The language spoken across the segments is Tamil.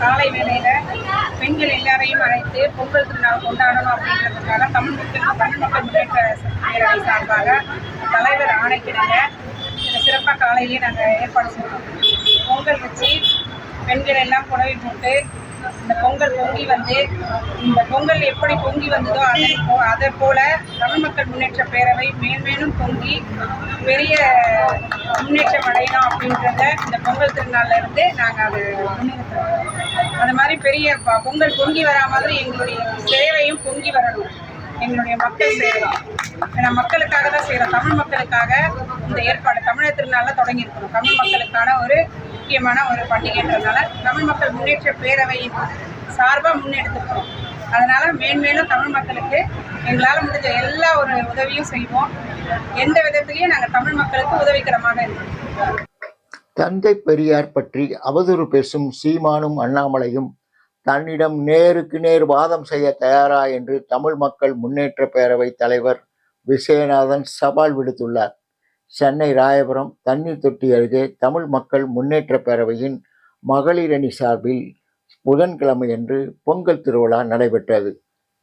காலை வேளையில பெண்கள் எல்லாரையும் அழைத்து பொங்கல் திருநாள் கொண்டாடணும் அப்படின்றதுக்காக தமிழ் மக்கள் தமிழ் மக்கள் முன்னேற்ற பேரவை சார்பாக தலைவர் ஆணைக்கிடுங்க சிறப்பாக காலையிலேயே நாங்கள் ஏற்பாடு செய்வோம் பொங்கல் வச்சு பெண்கள் எல்லாம் புடவை போட்டு இந்த பொங்கல் பொங்கி வந்து இந்த பொங்கல் எப்படி பொங்கி வந்ததோ அதை அதை போல தமிழ் மக்கள் முன்னேற்ற பேரவை மேன்மேலும் பொங்கி பெரிய முன்னேற்றம் அடையணும் அப்படின்றத இந்த பொங்கல் திருநாள்ல இருந்து நாங்கள் அதை முன்னெடுக்கிறோம் அந்த மாதிரி பெரிய பொங்கல் பொங்கி வரா மாதிரி எங்களுடைய சேவையும் பொங்கி வரணும். எங்களுடைய மக்கள் சேவை. ஏன்னா மக்களுக்காக தான் செய்கிறோம் தமிழ் மக்களுக்காக இந்த ஏற்பாடு தமிழர் திருநாளில் தொடங்கியிருக்கிறோம். தமிழ் மக்களுக்கான ஒரு முக்கியமான ஒரு பண்டிகைன்றதுனால தமிழ் மக்கள் முன்னேற்ற பேரவையின் சார்பாக முன்னெடுத்துக்கிறோம் அதனால் மேன்மேலும் தமிழ் மக்களுக்கு எங்களால் முடிஞ்ச எல்லா ஒரு உதவியும் செய்வோம். எந்த விதத்திலையும் நாங்கள் தமிழ் மக்களுக்கு உதவிக்கிறமாக இருக்கோம். தந்தை பெரியார் பற்றி அவதூறு பேசும் சீமானும் அண்ணாமலையும் தன்னிடம் நேருக்கு நேர் வாதம் செய்ய தயாரா என்று தமிழ் மக்கள் முன்னேற்ற பேரவை தலைவர் விசயநாதன் சவால் விடுத்துள்ளார். சென்னை ராயபுரம் தண்ணீர் தொட்டி அருகே தமிழ் மக்கள் முன்னேற்ற பேரவையின் மகளிர் அணி சார்பில் புதன்கிழமையன்று பொங்கல் திருவிழா நடைபெற்றது.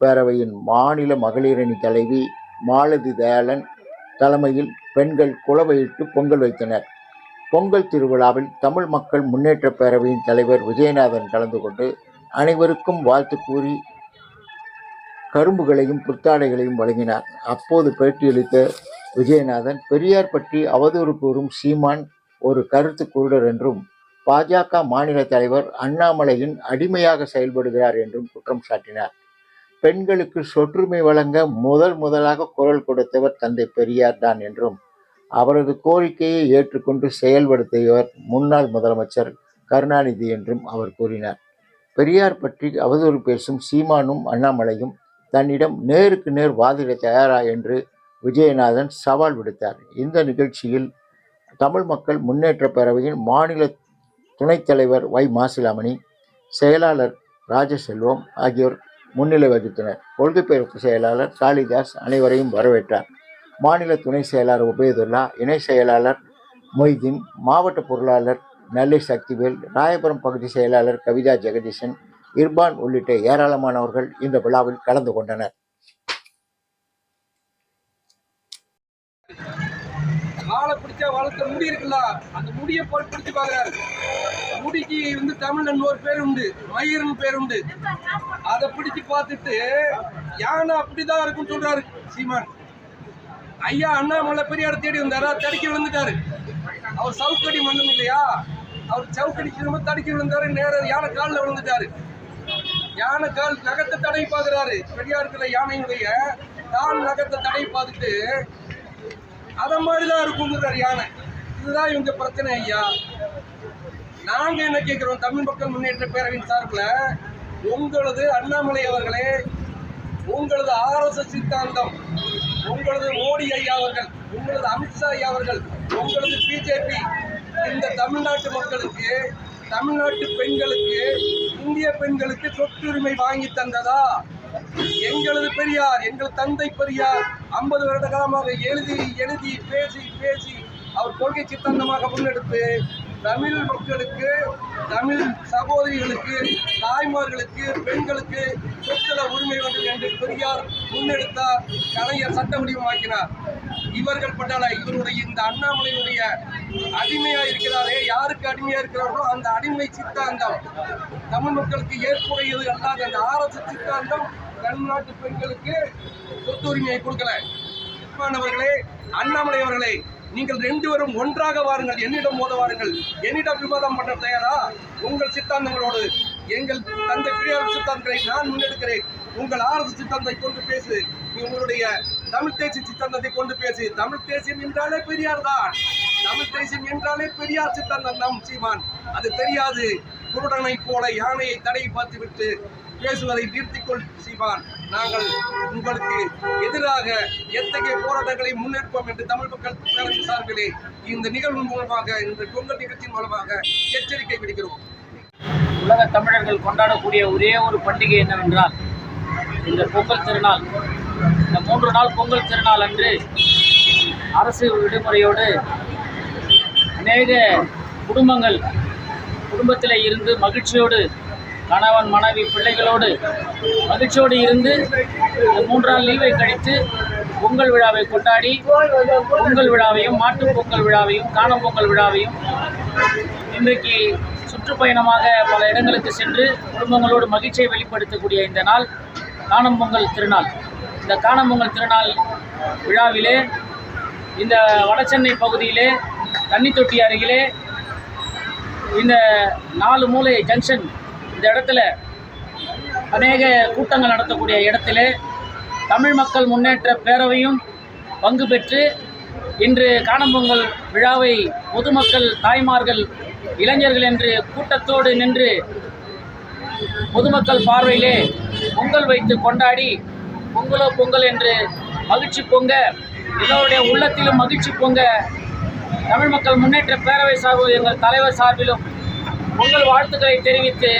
பேரவையின் மாநில மகளிரணி தலைவி மாலதி தயாளன் தலைமையில் பெண்கள் குலவையிட்டு பொங்கல் வைத்தனர். பொங்கல் திருவிழாவில் தமிழ் மக்கள் முன்னேற்ற பேரவையின் தலைவர் விஜயநாதன் கலந்து கொண்டு அனைவருக்கும் வாழ்த்து கூறி கரும்புகளையும் புத்தாடைகளையும் வழங்கினார். அப்போது பேட்டியளித்த விஜயநாதன் பெரியார் பற்றி அவதூறு கூறும் சீமான் ஒரு கருத்து குருடர் என்றும் பாஜக மாநில தலைவர் அண்ணாமலையின் அடிமையாக செயல்படுகிறார் என்றும் குற்றம் சாட்டினார். பெண்களுக்கு சொற்றுமை வழங்க முதல் முதலாக குரல் கொடுத்தவர் தந்தை பெரியார் தான் என்றும் அவரது கோரிக்கையை ஏற்றுக்கொண்டு செயல்படுத்தியவர் முன்னாள் முதலமைச்சர் கருணாநிதி என்றும் அவர் கூறினார். பெரியார் பற்றி அவதூறு பேசும் சீமானும் அண்ணாமலையும் தன்னிடம் நேருக்கு நேர் வாதிட தயாரா என்று விஜயநாதன் சவால் விடுத்தார். இந்த நிகழ்ச்சியில் தமிழ் மக்கள் முன்னேற்ற பேரவையின் மாநில துணைத் தலைவர் வை மாசிலாமணி செயலாளர் ராஜசெல்வம் ஆகியோர் முன்னிலை வகித்தனர். கொள்கை செயலாளர் காளிதாஸ் அனைவரையும் வரவேற்றார். மாநில துணை செயலாளர் உபயதுல்லா இணை செயலாளர் மொய்தீன் மாவட்ட பொருளாளர் நல்லை சக்திவேல் ராயபுரம் பகுதி செயலாளர் கவிதா ஜெகதீசன் இர்பான் உள்ளிட்ட ஏராளமானவர்கள் இந்த விழாவில் கலந்து கொண்டனர். வாழை பிடிச்சா வளர்த்த முடி இருக்குல்ல அந்த முடியை போல் பிடிச்சு பார்க்கறாரு. முடிக்கு வந்து தமிழ் இன்னொரு பேர் உண்டு மயிர்னு பேர் உண்டு. அதை பிடிச்சு பார்த்துட்டு யானை அப்படிதான் இருக்குன்னு சொல்றாரு சீமான். ஐயா அண்ணாமலை பெரியார் தேடி வந்தாரா? தடுக்கி விழுந்துட்டாரு. அவர் சவுக்கடி மன்னன் இல்லையா? அவர் சவுக்கடி திரும்ப தடுக்கி விழுந்தாரு நேர யானை காலில் விழுந்துட்டாரு. யானை கால் நகத்தை தடவி பெரியார் பெரியாருக்குள்ள யானையினுடைய கால் நகத்தை தடவி பார்த்துட்டு அதை மாதிரி தான் இருக்குங்கிறார் யானை இதுதான் இவங்க பிரச்சனை ஐயா. நாங்க என்ன கேட்கிறோம் தமிழ் மக்கள் முன்னேற்ற பேரவையின் சார்பில் உங்களது அண்ணாமலை அவர்களே உங்களது ஆர்எஸ்எஸ் சித்தாந்தம் உங்களது மோடி ஐயா அவர்கள் உங்களது அமித்ஷா ஐயா அவர்கள் உங்களது பிஜேபி இந்த தமிழ்நாட்டு மக்களுக்கு தமிழ்நாட்டு பெண்களுக்கு இந்திய பெண்களுக்கு சொத்துரிமை வாங்கி தந்ததா? எங்களது பெரியார் எங்கள் தந்தை பெரியார் ஐம்பது வருட காலமாக எழுதி எழுதி பேசி பேசி அவர் கொள்கை சித்தாந்தமாக முன்னெடுத்து தமிழ் மக்களுக்கு தமிழ் சகோதரிகளுக்கு தாய்மார்களுக்கு பெண்களுக்கு சொத்துல உரிமை வேண்டும் என்று பெரியார் முன்னெடுத்தார் கலைஞர் சட்ட வடிவமாக்கினார் இவர்கள் பட்டால இவருடைய இந்த அண்ணாமலையுடைய அடிமையா இருக்கிறாரே யாருக்கு அடிமையா இருக்கிறார்களோ அந்த அடிமை சித்தாந்தம். தமிழ் மக்களுக்கு ஏற்புடையது அல்லாத அந்த ஆரச சித்தாந்தம் தமிழ்நாட்டு பெண்களுக்கு சொத்து உரிமையை கொடுக்கல. மாணவர்களே அண்ணாமலை அவர்களே நீங்கள் ரெண்டு பேரும் ஒன்றாக வாருங்கள் என்னிடம் மோத வாருங்கள். என்னிடம் விவாதம் பண்ண தயாரா? உங்கள் சித்தாந்தங்களோடு எங்கள் தந்தை பெரியார் சித்தாந்தங்களை நான் முன்னெடுக்கிறேன். உங்கள் ஆர்எஸ் சித்தாந்தத்தை கொண்டு பேசு. நீ உங்களுடைய தமிழ் தேசிய சித்தாந்தத்தை கொண்டு பேசு. தமிழ் தேசியம் என்றாலே பெரியார் தான். தமிழ் தேசியம் என்றாலே பெரியார் சித்தாந்தம் நம் சீமான். அது தெரியாது. குருடனை போல யானையை தடை பார்த்துவிட்டு பேசுவதை நிறுத்திக்கொள் செய்வான் நாங்கள் உங்களுக்கு எதிராக எத்தகைய போராட்டங்களை முன்னேற்போம் என்று தமிழ் மக்கள் பேரவை சார்பிலே இந்த நிகழ்வு மூலமாக இந்த பொங்கல் நிகழ்ச்சியின் மூலமாக எச்சரிக்கை விடுக்கிறோம். உலக தமிழர்கள் கொண்டாடக்கூடிய ஒரே ஒரு பண்டிகை என்னவென்றால் இந்த பொங்கல் திருநாள். இந்த மூன்று நாள் பொங்கல் திருநாள் அன்று அரசு விடுமுறையோடு அநேக குடும்பங்கள் குடும்பத்தில் இருந்து மகிழ்ச்சியோடு கணவன் மனைவி பிள்ளைகளோடு மகிழ்ச்சியோடு இருந்து மூன்றாம் லீவை கழித்து பொங்கல் விழாவை கொண்டாடி பொங்கல் விழாவையும் மாட்டுப் பொங்கல் விழாவையும் காணும் பொங்கல் விழாவையும் இன்றைக்கு சுற்றுப்பயணமாக பல இடங்களுக்கு சென்று குடும்பங்களோடு மகிழ்ச்சியை வெளிப்படுத்தக்கூடிய இந்த நாள் காணும் பொங்கல் திருநாள். இந்த காணும் பொங்கல் திருநாள் விழாவிலே இந்த வடசென்னை பகுதியிலே தண்ணி தொட்டி அருகிலே இந்த நாலு மூலை ஜங்ஷன் இந்த இடத்துல அநேக கூட்டங்கள் நடத்தக்கூடிய இடத்திலே தமிழ் மக்கள் முன்னேற்ற பேரவையும் பங்கு பெற்று இன்று காணம்பொங்கல் விழாவை பொதுமக்கள் தாய்மார்கள் இளைஞர்கள் என்று கூட்டத்தோடு நின்று பொதுமக்கள் பார்வையிலே பொங்கல் வைத்து கொண்டாடி பொங்கலோ பொங்கல் என்று மகிழ்ச்சி பொங்க எல்லோருடைய உள்ளத்திலும் மகிழ்ச்சி பொங்க தமிழ் மக்கள் முன்னேற்ற பேரவை சார்பு எங்கள் தலைவர் சார்பிலும் பொங்கல் வாழ்த்துக்களை தெரிவித்து